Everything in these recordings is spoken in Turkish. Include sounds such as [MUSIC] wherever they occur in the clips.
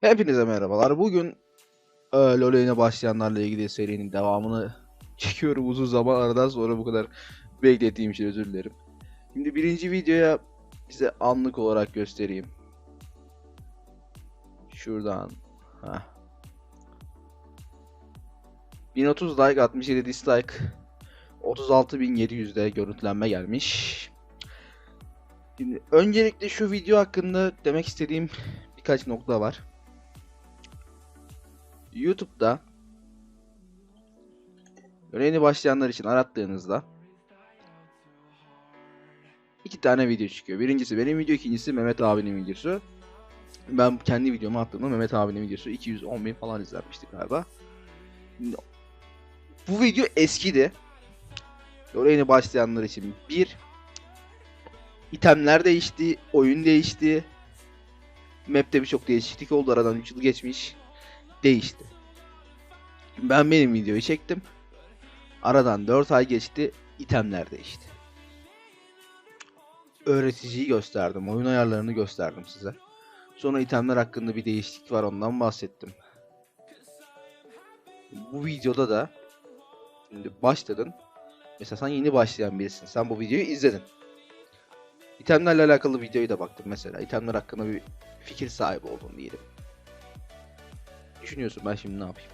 Hepinize merhabalar. Bugün e, LoL yayına başlayanlarla ilgili serinin devamını [LAUGHS] çekiyorum uzun zaman aradan sonra bu kadar beklettiğim için özür dilerim. Şimdi birinci videoya size anlık olarak göstereyim. Şuradan. Heh. 1030 like, 67 dislike, 36.700'de görüntülenme gelmiş. Şimdi öncelikle şu video hakkında demek istediğim birkaç nokta var. YouTube'da yeni başlayanlar için arattığınızda iki tane video çıkıyor. Birincisi benim video, ikincisi Mehmet abinin videosu. Ben kendi videomu attığımda Mehmet abinin videosu 210 bin falan izlenmişti galiba. Bu video eskidi. Oraya yeni başlayanlar için bir itemler değişti, oyun değişti. Map'te birçok değişiklik oldu. Aradan 3 yıl geçmiş. Değişti. Ben benim videoyu çektim. Aradan 4 ay geçti. itemler değişti. Öğreticiyi gösterdim. Oyun ayarlarını gösterdim size. Sonra itemler hakkında bir değişiklik var ondan bahsettim. Bu videoda da şimdi başladın. Mesela sen yeni başlayan birisin. Sen bu videoyu izledin. İtemlerle alakalı videoyu da baktım mesela. İtemler hakkında bir fikir sahibi oldun diyelim. Düşünüyorsun ben şimdi ne yapayım?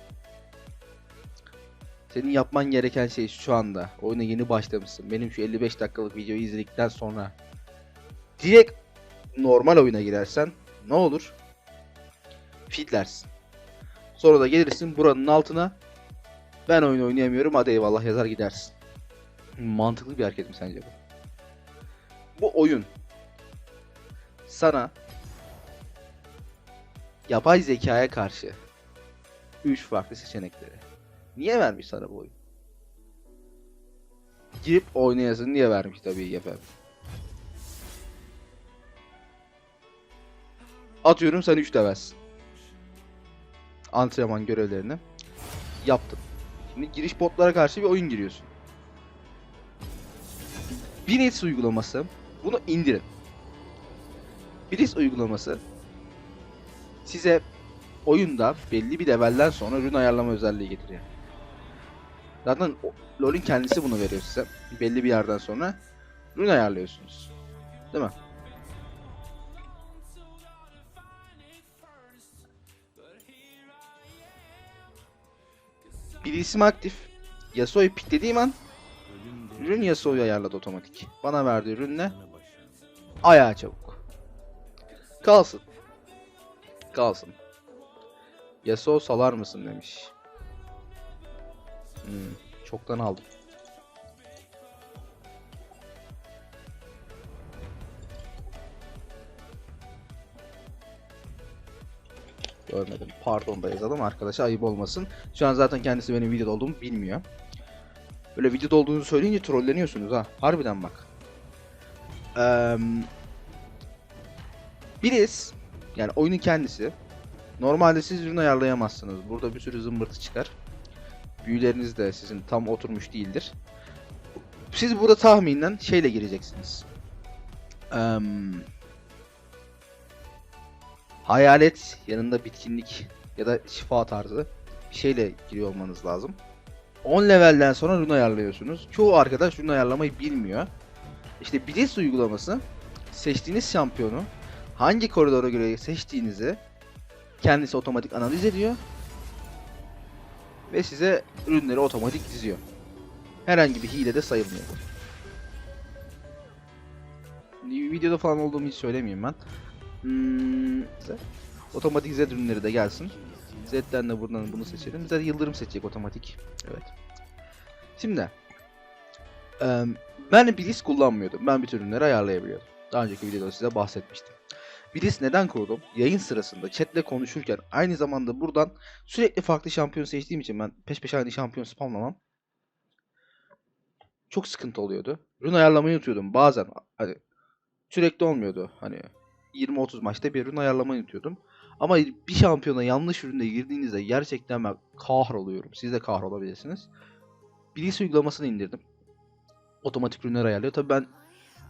Senin yapman gereken şey şu anda. Oyuna yeni başlamışsın. Benim şu 55 dakikalık videoyu izledikten sonra direkt normal oyuna girersen ne olur? Fitlersin. Sonra da gelirsin buranın altına ben oyun oynayamıyorum hadi eyvallah yazar gidersin. Mantıklı bir hareket mi sence bu? Bu oyun sana yapay zekaya karşı 3 farklı seçenekleri. Niye vermiş sana bu oyun? Girip oynayasın diye vermiş tabii efendim. Atıyorum sen 3 levelsin. Antrenman görevlerini yaptın. Şimdi giriş botlara karşı bir oyun giriyorsun. Binis uygulaması bunu indirin. Binis uygulaması size oyunda belli bir levelden sonra rune ayarlama özelliği getiriyor. Zaten LoL'ün kendisi bunu veriyor size. Belli bir yerden sonra rune ayarlıyorsunuz. Değil mi? Bir isim aktif. Yasuo'yu piklediğim an Rün Yasuo'yu ayarladı otomatik. Bana verdiği ürünle ayağa çabuk. Kalsın. Kalsın. Yasuo salar mısın demiş. Hmm, çoktan aldım. Görmedim. Pardon da yazalım arkadaşa ayıp olmasın. Şu an zaten kendisi benim videoda olduğumu bilmiyor. Böyle videoda olduğunu söyleyince trolleniyorsunuz ha. Harbiden bak. Eee Biriz yani oyunun kendisi normalde siz ürün ayarlayamazsınız. Burada bir sürü zımbırtı çıkar. Büyüleriniz de sizin tam oturmuş değildir. Siz burada tahminen şeyle gireceksiniz. Eee hayalet yanında bitkinlik ya da şifa tarzı bir şeyle giriyor olmanız lazım. 10 levelden sonra rune ayarlıyorsunuz. Çoğu arkadaş rune ayarlamayı bilmiyor. İşte Blitz uygulaması seçtiğiniz şampiyonu hangi koridora göre seçtiğinizi kendisi otomatik analiz ediyor ve size ürünleri otomatik diziyor. Herhangi bir hile de sayılmıyor. Videoda falan olduğumu hiç söylemeyeyim ben. Hmm, otomatik Z ürünleri de gelsin. Z'den de buradan bunu seçelim. Z yıldırım seçecek otomatik. Evet. Şimdi ben Bliss kullanmıyordum. Ben bütün ürünleri ayarlayabiliyordum. Daha önceki videoda size bahsetmiştim. Bliss neden kurdum? Yayın sırasında chatle konuşurken aynı zamanda buradan sürekli farklı şampiyon seçtiğim için ben peş peşe aynı şampiyon spamlamam. Çok sıkıntı oluyordu. Rune ayarlamayı unutuyordum bazen. Hani sürekli olmuyordu. Hani 20-30 maçta bir ürün ayarlamayı unutuyordum. Ama bir şampiyona yanlış ürünle girdiğinizde gerçekten ben kahroluyorum. Siz de kahrolabilirsiniz. Bilgisi uygulamasını indirdim. Otomatik ürünler ayarlıyor. Tabii ben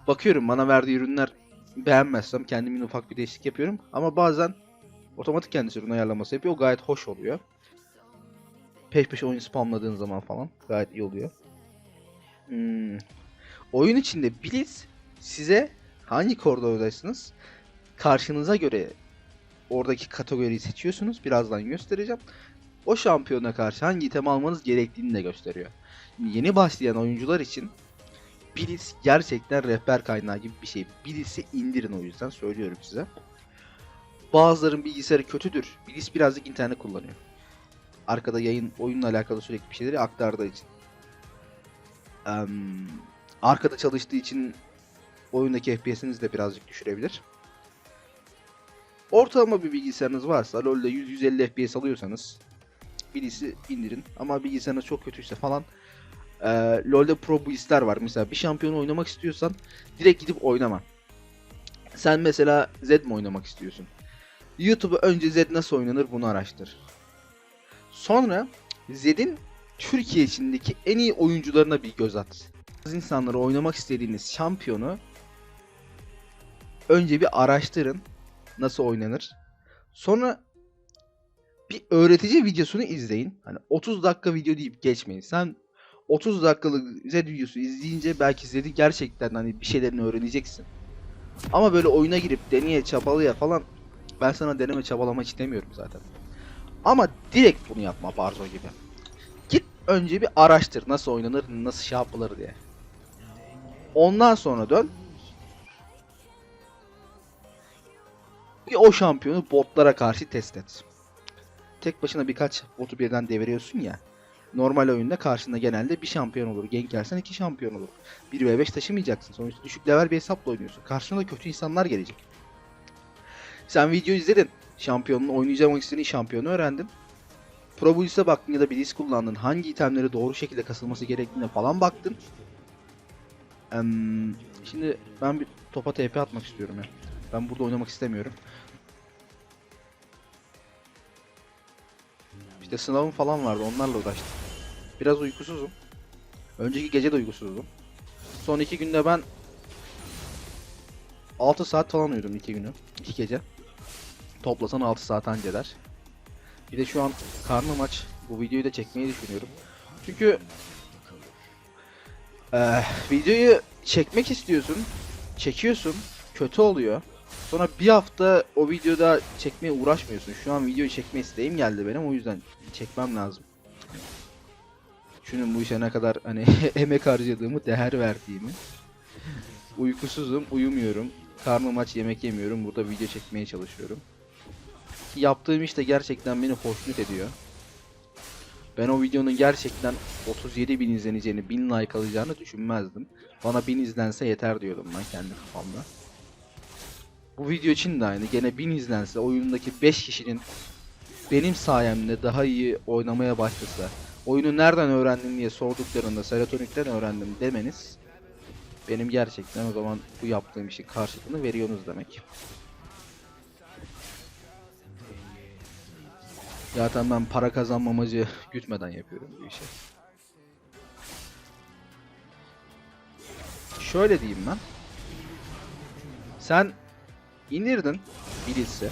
bakıyorum bana verdiği ürünler beğenmezsem kendimin ufak bir değişiklik yapıyorum. Ama bazen Otomatik kendisi ürün ayarlaması yapıyor. O gayet hoş oluyor. Peş peşe oyun spamladığın zaman falan gayet iyi oluyor. Hmm. Oyun içinde Blitz size hangi koridordaysanız karşınıza göre oradaki kategoriyi seçiyorsunuz. Birazdan göstereceğim. O şampiyona karşı hangi item almanız gerektiğini de gösteriyor. Yeni başlayan oyuncular için Blitz gerçekten rehber kaynağı gibi bir şey. Blitz'i indirin o yüzden söylüyorum size. Bazıların bilgisayarı kötüdür. Blitz birazcık internet kullanıyor. Arkada yayın oyunla alakalı sürekli bir şeyleri aktardığı için. Em, arkada çalıştığı için oyundaki FPS'inizi de birazcık düşürebilir. Ortalama bir bilgisayarınız varsa LoL'de 100-150 FPS alıyorsanız Blitz'i indirin. Ama bilgisayarınız çok kötüyse falan e, LoL'de Pro Blitz'ler var. Mesela bir şampiyonu oynamak istiyorsan direkt gidip oynama. Sen mesela Zed mi oynamak istiyorsun? YouTube'a önce Zed nasıl oynanır bunu araştır. Sonra Zed'in Türkiye içindeki en iyi oyuncularına bir göz at. İnsanları oynamak istediğiniz şampiyonu önce bir araştırın nasıl oynanır. Sonra bir öğretici videosunu izleyin. Hani 30 dakika video deyip geçmeyin. Sen 30 dakikalık Zed videosu izleyince belki Zed'i gerçekten hani bir şeylerini öğreneceksin. Ama böyle oyuna girip deneye çabalaya falan ben sana deneme çabalama istemiyorum zaten. Ama direkt bunu yapma Barzo gibi. Git önce bir araştır nasıl oynanır, nasıl şey yapılır diye. Ondan sonra dön. Bir o şampiyonu botlara karşı test et. Tek başına birkaç botu birden deviriyorsun ya. Normal oyunda karşında genelde bir şampiyon olur. Gank yersen iki şampiyon olur. 1v5 taşımayacaksın. Sonuçta düşük level bir hesapla oynuyorsun. Karşına da kötü insanlar gelecek. Sen video izledin. Şampiyonun oynayacağım istediğin şampiyonu öğrendin. Pro Bulls'e baktın ya da bir disk kullandın. Hangi itemleri doğru şekilde kasılması gerektiğine falan baktın. Em, şimdi ben bir topa TP atmak istiyorum ya. Ben burada oynamak istemiyorum. İşte sınavım falan vardı onlarla uğraştım. Biraz uykusuzum. Önceki gece de uykusuzdum. Son iki günde ben 6 saat falan uyudum iki günü. iki gece. Toplasan 6 saat anca. Bir de şu an karnım aç. Bu videoyu da çekmeyi düşünüyorum. Çünkü eee, videoyu çekmek istiyorsun. Çekiyorsun. Kötü oluyor. Sonra bir hafta o videoda çekmeye uğraşmıyorsun. Şu an videoyu çekme isteğim geldi benim. O yüzden çekmem lazım. Şunun bu işe ne kadar hani [LAUGHS] emek harcadığımı, değer verdiğimi. Uykusuzum, uyumuyorum. Karnım aç, yemek yemiyorum. Burada video çekmeye çalışıyorum. Ki yaptığım iş de gerçekten beni hoşnut ediyor. Ben o videonun gerçekten 37 bin izleneceğini, 1000 like alacağını düşünmezdim. Bana 1000 izlense yeter diyordum ben kendi kafamda. Bu video için de aynı. Gene 1000 izlense oyundaki 5 kişinin benim sayemde daha iyi oynamaya başlasa, oyunu nereden öğrendin diye sorduklarında Serotonik'ten öğrendim demeniz benim gerçekten o zaman bu yaptığım işin karşılığını veriyorsunuz demek. Zaten ben para kazanma amacı gütmeden yapıyorum bu işi. Şöyle diyeyim ben. Sen indirdin Blitz'i.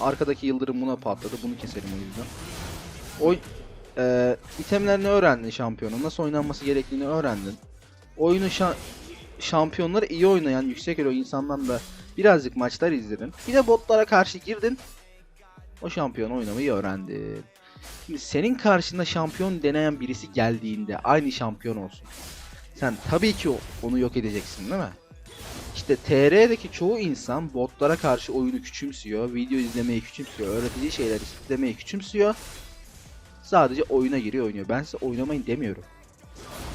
Arkadaki yıldırım buna patladı. Bunu keselim o yüzden. O e, itemlerini öğrendin şampiyonun. Nasıl oynanması gerektiğini öğrendin. Oyunu şa- şampiyonları iyi oynayan yüksek elo insandan da birazcık maçlar izledin. Bir de botlara karşı girdin. O şampiyon oynamayı öğrendin. Şimdi senin karşında şampiyon deneyen birisi geldiğinde aynı şampiyon olsun. Sen tabii ki onu yok edeceksin değil mi? İşte TR'deki çoğu insan botlara karşı oyunu küçümsüyor, video izlemeyi küçümsüyor, öğretici şeyler izlemeyi küçümsüyor. Sadece oyuna giriyor oynuyor. Ben size oynamayın demiyorum.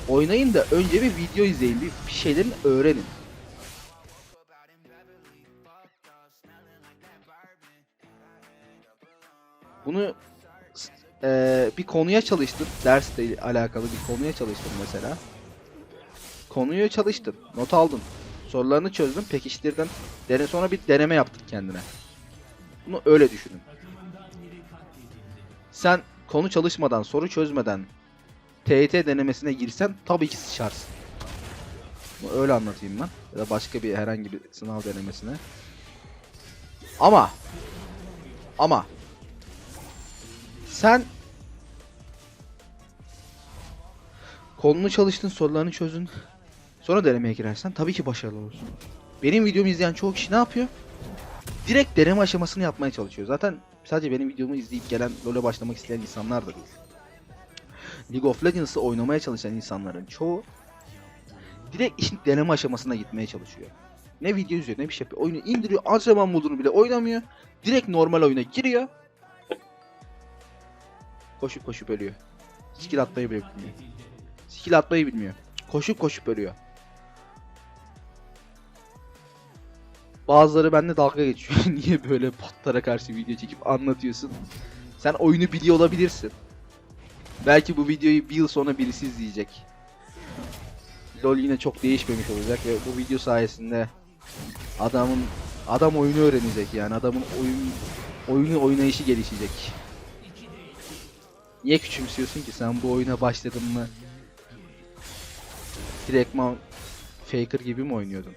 Oynayın da önce bir video izleyin, bir, şeylerin öğrenin. Bunu eee, bir konuya çalıştın, dersle alakalı bir konuya çalıştın mesela. Konuyu çalıştın, not aldın, sorularını çözdün, pekiştirdin. Dene sonra bir deneme yaptın kendine. Bunu öyle düşünün. Sen konu çalışmadan, soru çözmeden TYT denemesine girsen tabii ki sıçarsın. Öyle anlatayım ben. Ya da başka bir herhangi bir sınav denemesine. Ama ama sen kolunu çalıştın, sorularını çözün. Sonra denemeye girersen tabii ki başarılı olursun. Benim videomu izleyen çoğu kişi ne yapıyor? Direkt deneme aşamasını yapmaya çalışıyor. Zaten sadece benim videomu izleyip gelen LoL'e başlamak isteyen insanlar da değil. League of Legends'ı oynamaya çalışan insanların çoğu direkt işin deneme aşamasına gitmeye çalışıyor. Ne video izliyor ne bir şey yapıyor. Oyunu indiriyor, antrenman modunu bile oynamıyor. Direkt normal oyuna giriyor. Koşup koşup ölüyor. Skill atmayı bile bilmiyor. Skill atmayı bilmiyor. Koşup koşup ölüyor. Bazıları benimle dalga geçiyor. [LAUGHS] Niye böyle botlara karşı video çekip anlatıyorsun? Sen oyunu biliyor olabilirsin. Belki bu videoyu bir yıl sonra birisi izleyecek. LoL yine çok değişmemiş olacak ve bu video sayesinde adamın adam oyunu öğrenecek yani adamın oyun oyunu oynayışı gelişecek. Niye küçümsüyorsun ki sen bu oyuna başladın mı? Direktman Faker gibi mi oynuyordun?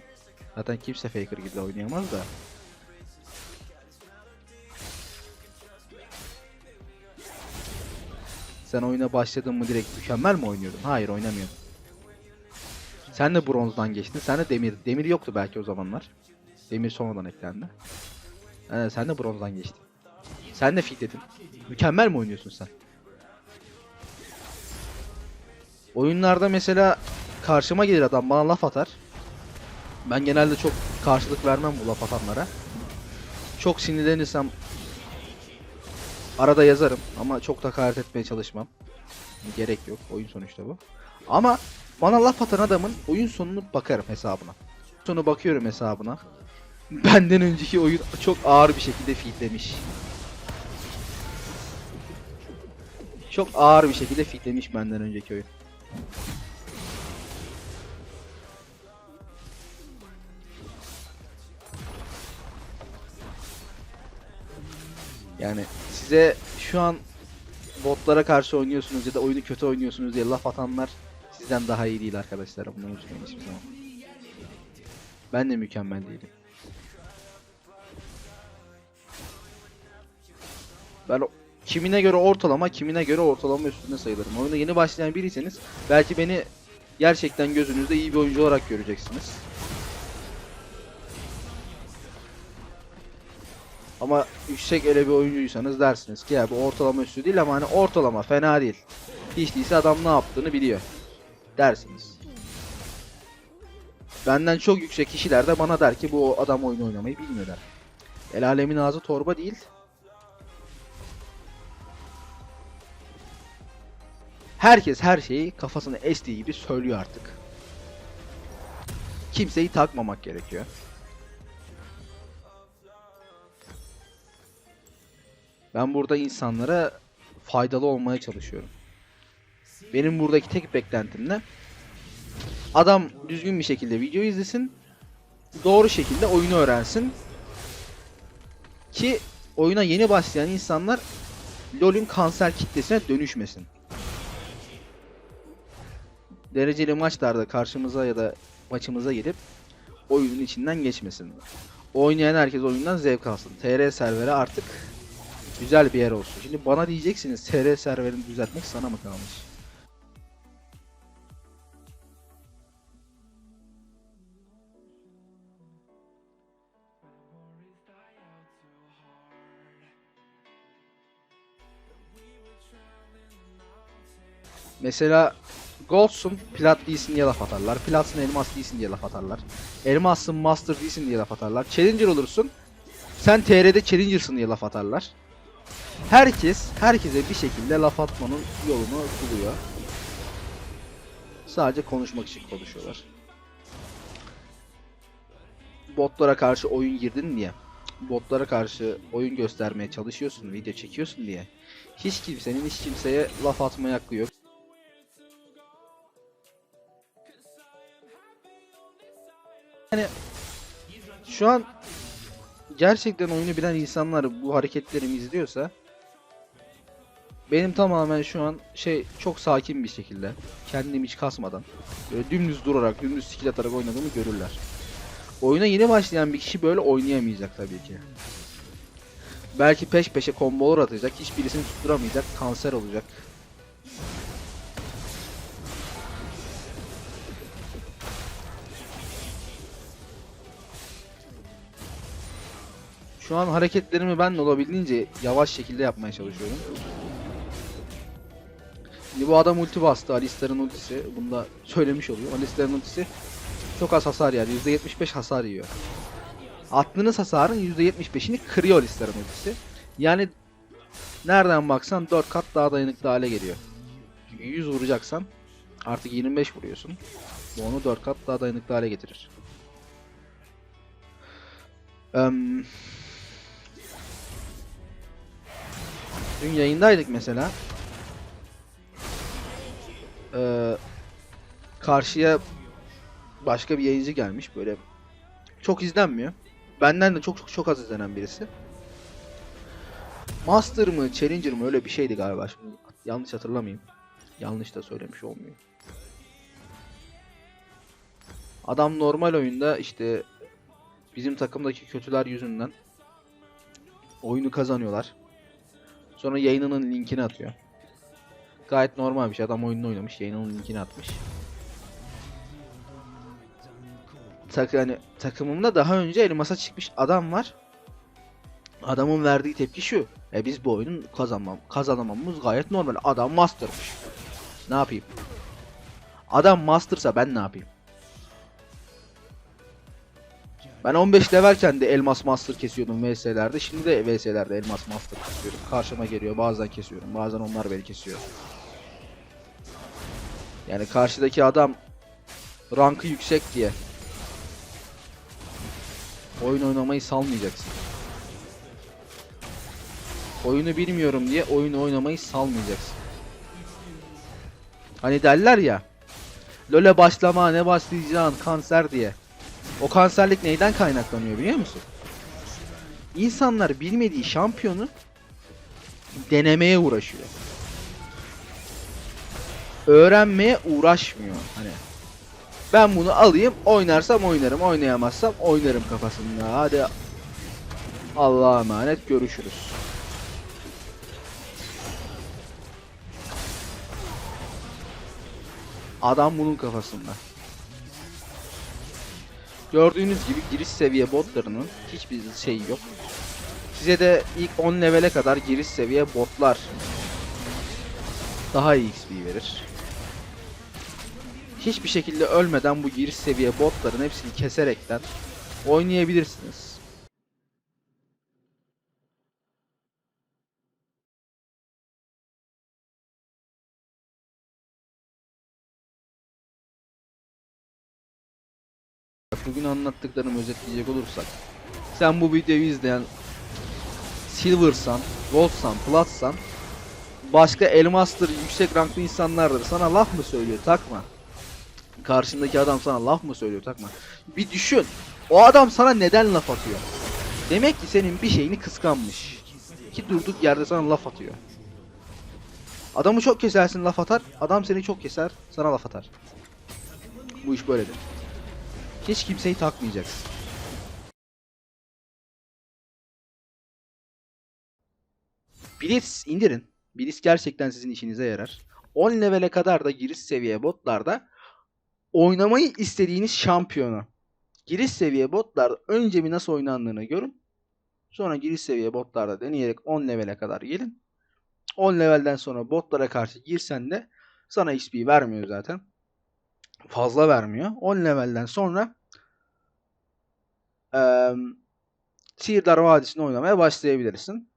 Zaten kimse Faker gibi oynayamaz da. Sen oyuna başladın mı direkt mükemmel mi oynuyordun? Hayır oynamıyordun. Sen de bronzdan geçtin. Sen de demir. Demir yoktu belki o zamanlar. Demir sonradan eklendi. Evet, sen de bronzdan geçtin. Sen de fitledin. Mükemmel mi oynuyorsun sen? Oyunlarda mesela karşıma gelir adam bana laf atar. Ben genelde çok karşılık vermem bu laf atanlara. Çok sinirlenirsem arada yazarım ama çok da hakaret etmeye çalışmam. Gerek yok. Oyun sonuçta bu. Ama bana laf atan adamın oyun sonunu bakarım hesabına. Sonu bakıyorum hesabına. Benden önceki oyun çok ağır bir şekilde feedlemiş. Çok ağır bir şekilde feedlemiş benden önceki oyun. Yani size şu an botlara karşı oynuyorsunuz ya da oyunu kötü oynuyorsunuz diye laf atanlar sizden daha iyi değil arkadaşlar. Bunu unutmayın hiçbir zaman. Ben de mükemmel değilim. Ben kimine göre ortalama, kimine göre ortalama üstünde sayılırım. Oyuna yeni başlayan biriyseniz belki beni gerçekten gözünüzde iyi bir oyuncu olarak göreceksiniz. Ama yüksek ele bir oyuncuysanız dersiniz ki ya bu ortalama üstü değil ama hani ortalama fena değil. Hiç değilse adam ne yaptığını biliyor. Dersiniz. Benden çok yüksek kişiler de bana der ki bu adam oyun oynamayı bilmiyor der. El alemin ağzı torba değil. Herkes her şeyi kafasına estiği gibi söylüyor artık. Kimseyi takmamak gerekiyor. Ben burada insanlara faydalı olmaya çalışıyorum. Benim buradaki tek beklentim ne? Adam düzgün bir şekilde video izlesin. Doğru şekilde oyunu öğrensin. Ki oyuna yeni başlayan insanlar LoL'ün kanser kitlesine dönüşmesin. Dereceli maçlarda karşımıza ya da maçımıza gelip oyunun içinden geçmesin. Oynayan herkes oyundan zevk alsın. TR serveri artık güzel bir yer olsun. Şimdi bana diyeceksiniz TR serverini düzeltmek sana mı kalmış? Mesela Gold'sun plat değilsin diye laf atarlar. Platsın elmas değilsin diye laf atarlar. Elmassın master değilsin diye laf atarlar. Challenger olursun. Sen TR'de Challenger'sın diye laf atarlar. Herkes, herkese bir şekilde laf atmanın yolunu buluyor. Sadece konuşmak için konuşuyorlar. Botlara karşı oyun girdin diye, botlara karşı oyun göstermeye çalışıyorsun, video çekiyorsun diye hiç kimsenin hiç kimseye laf atmaya hakkı yok. Yani şu an gerçekten oyunu bilen insanlar bu hareketlerimi izliyorsa benim tamamen şu an şey çok sakin bir şekilde kendimi hiç kasmadan böyle dümdüz durarak dümdüz skill atarak oynadığımı görürler. Oyuna yeni başlayan bir kişi böyle oynayamayacak tabii ki. Belki peş peşe kombolar atacak. Hiçbirisini tutturamayacak. Kanser olacak. Şu an hareketlerimi ben olabildiğince yavaş şekilde yapmaya çalışıyorum. Şimdi bu adam ulti bastı. Alistar'ın ultisi. Bunu da söylemiş oluyor. Alistar'ın ultisi çok az hasar yer. %75 hasar yiyor. Attığınız hasarın %75'ini kırıyor Alistar'ın ultisi. Yani nereden baksan 4 kat daha dayanıklı hale geliyor. Çünkü 100 vuracaksan artık 25 vuruyorsun. Bu onu 4 kat daha dayanıklı hale getirir. Em, Dün yayındaydık mesela. Ee, karşıya başka bir yayıncı gelmiş böyle çok izlenmiyor. Benden de çok çok çok az izlenen birisi. Master mı, Challenger mı öyle bir şeydi galiba şimdi. Yanlış hatırlamayayım. Yanlış da söylemiş olmayayım. Adam normal oyunda işte bizim takımdaki kötüler yüzünden oyunu kazanıyorlar. Sonra yayınının linkini atıyor. Gayet normal bir şey. Adam oyununu oynamış, yayınının linkini atmış. Tak hani takımımda daha önce elmasa çıkmış adam var. Adamın verdiği tepki şu. E biz bu oyunu kazanmam, kazanamamız gayet normal. Adam mastermış. Ne yapayım? Adam mastersa ben ne yapayım? Ben 15 levelken de elmas master kesiyordum VS'lerde. Şimdi de VS'lerde elmas master kesiyorum. Karşıma geliyor. Bazen kesiyorum. Bazen onlar beni kesiyor. Yani karşıdaki adam rankı yüksek diye oyun oynamayı salmayacaksın. Oyunu bilmiyorum diye oyunu oynamayı salmayacaksın. Hani derler ya LoL'e başlama ne başlayacaksın kanser diye. O kanserlik neyden kaynaklanıyor biliyor musun? İnsanlar bilmediği şampiyonu denemeye uğraşıyor. Öğrenmeye uğraşmıyor hani. Ben bunu alayım, oynarsam oynarım, oynayamazsam oynarım kafasında. Hadi Allah'a emanet görüşürüz. Adam bunun kafasında. Gördüğünüz gibi giriş seviye botlarının hiçbir şeyi yok. Size de ilk 10 levele kadar giriş seviye botlar daha iyi XP verir. Hiçbir şekilde ölmeden bu giriş seviye botların hepsini keserekten oynayabilirsiniz. Bugün anlattıklarımı özetleyecek olursak sen bu videoyu izleyen Silver'san, Gold'san, Plat'san başka elmastır, yüksek ranklı insanlardır. Sana laf mı söylüyor? Takma. Karşındaki adam sana laf mı söylüyor? Takma. Bir düşün. O adam sana neden laf atıyor? Demek ki senin bir şeyini kıskanmış. Ki durduk yerde sana laf atıyor. Adamı çok kesersin laf atar. Adam seni çok keser sana laf atar. Bu iş böyledir. Hiç kimseyi takmayacaksın. Blitz indirin. Blitz gerçekten sizin işinize yarar. 10 levele kadar da giriş seviye botlarda oynamayı istediğiniz şampiyonu. Giriş seviye botlarda önce bir nasıl oynandığını görün. Sonra giriş seviye botlarda deneyerek 10 levele kadar gelin. 10 levelden sonra botlara karşı girsen de sana XP vermiyor zaten. Fazla vermiyor. 10 levelden sonra eee Sihirdar Vadisi'ni oynamaya başlayabilirsin.